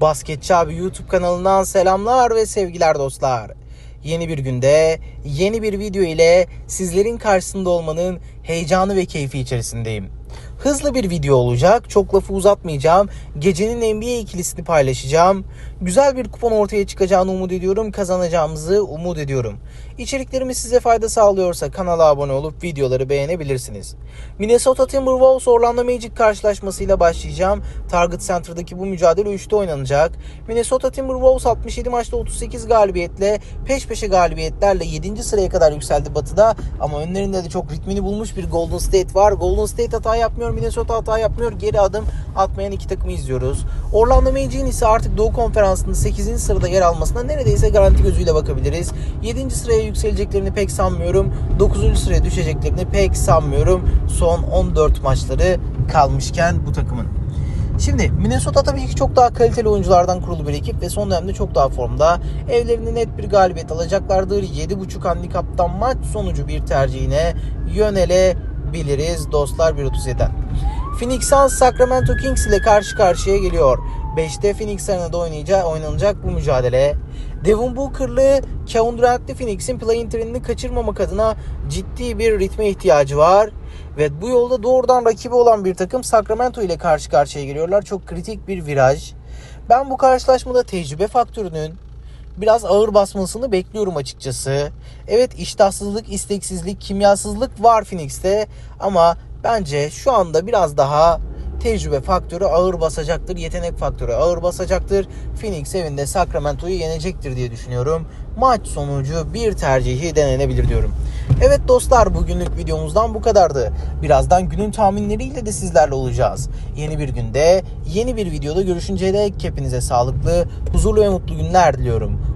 Basketçi abi YouTube kanalından selamlar ve sevgiler dostlar. Yeni bir günde yeni bir video ile sizlerin karşısında olmanın heyecanı ve keyfi içerisindeyim. Hızlı bir video olacak. Çok lafı uzatmayacağım. Gecenin NBA ikilisini paylaşacağım. Güzel bir kupon ortaya çıkacağını umut ediyorum. Kazanacağımızı umut ediyorum. İçeriklerimiz size fayda sağlıyorsa kanala abone olup videoları beğenebilirsiniz. Minnesota Timberwolves Orlando Magic karşılaşmasıyla başlayacağım. Target Center'daki bu mücadele 3'te oynanacak. Minnesota Timberwolves 67 maçta 38 galibiyetle peş peşe galibiyetlerle 7. sıraya kadar yükseldi batıda. Ama önlerinde de çok ritmini bulmuş bir Golden State var. Golden State hata yapmıyor, Minnesota hata yapmıyor. Geri adım atmayan iki takımı izliyoruz. Orlando Magic'in ise artık Doğu Konferansı'nda 8. sırada yer almasına neredeyse garanti gözüyle bakabiliriz. 7. sıraya yükseleceklerini pek sanmıyorum. 9. sıraya düşeceklerini pek sanmıyorum. Son 14 maçları kalmışken bu takımın. Şimdi Minnesota tabii ki çok daha kaliteli oyunculardan kurulu bir ekip ve son dönemde çok daha formda. Evlerinde net bir galibiyet alacaklardır. 7.5 handikaptan maç sonucu bir tercihine yönelebiliriz dostlar 1.37'den. Phoenix Suns Sacramento Kings ile karşı karşıya geliyor. 5'te Phoenix Arena'da oynayacağı, oynanacak bu mücadele. Devin Booker'lı Kevin Durant'li Phoenix'in play-in trenini kaçırmamak adına ciddi bir ritme ihtiyacı var. Ve bu yolda doğrudan rakibi olan bir takım Sacramento ile karşı karşıya geliyorlar. Çok kritik bir viraj. Ben bu karşılaşmada tecrübe faktörünün biraz ağır basmasını bekliyorum açıkçası. Evet iştahsızlık, isteksizlik, kimyasızlık var Phoenix'te ama bence şu anda biraz daha tecrübe faktörü ağır basacaktır. Yetenek faktörü ağır basacaktır. Phoenix evinde Sacramento'yu yenecektir diye düşünüyorum. Maç sonucu bir tercihi denenebilir diyorum. Evet dostlar bugünlük videomuzdan bu kadardı. Birazdan günün tahminleriyle de sizlerle olacağız. Yeni bir günde, yeni bir videoda görüşünceye dek hepinize sağlıklı, huzurlu ve mutlu günler diliyorum.